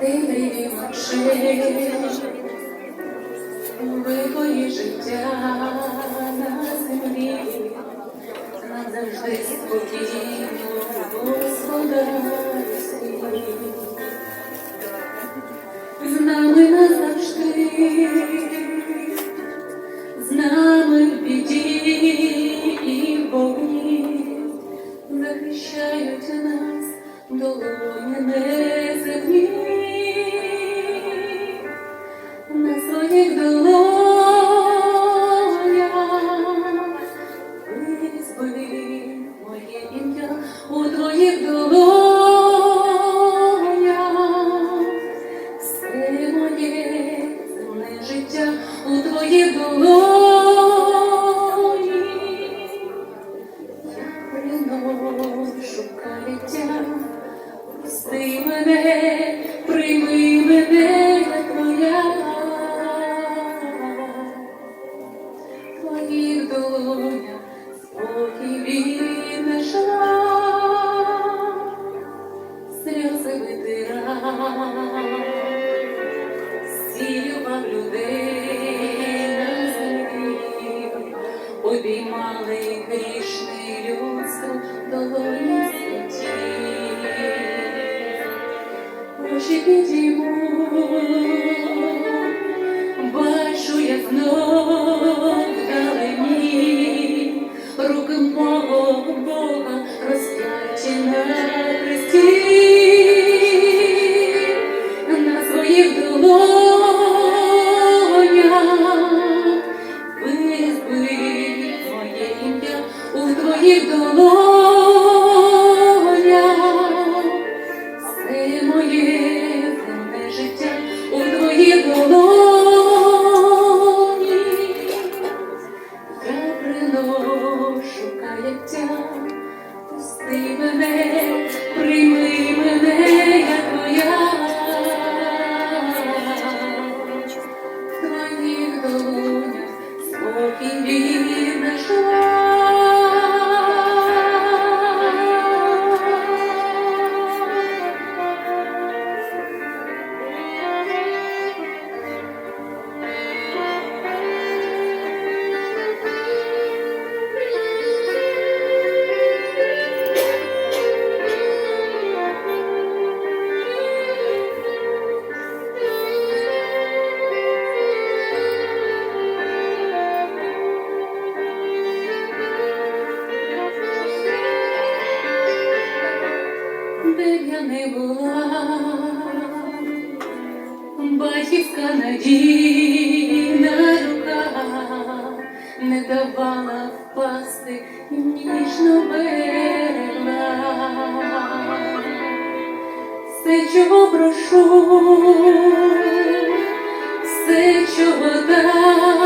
темряві очей, вибої життя на землі, назавжди спокійно господарський. З нами назавжди, з нами в біді і в вогні, захищають нас долоні у твоїх долоні. Я приношу каяття, прости мене, прийми мене, твоя. В твоїх долонях спокій знайшла, сльози витира, Очі підійму, бачу, я знов the world. Де б я не була, батьківська надійна рука не давала впасти, ніжно берегла. Все, чого прошу, все, чого так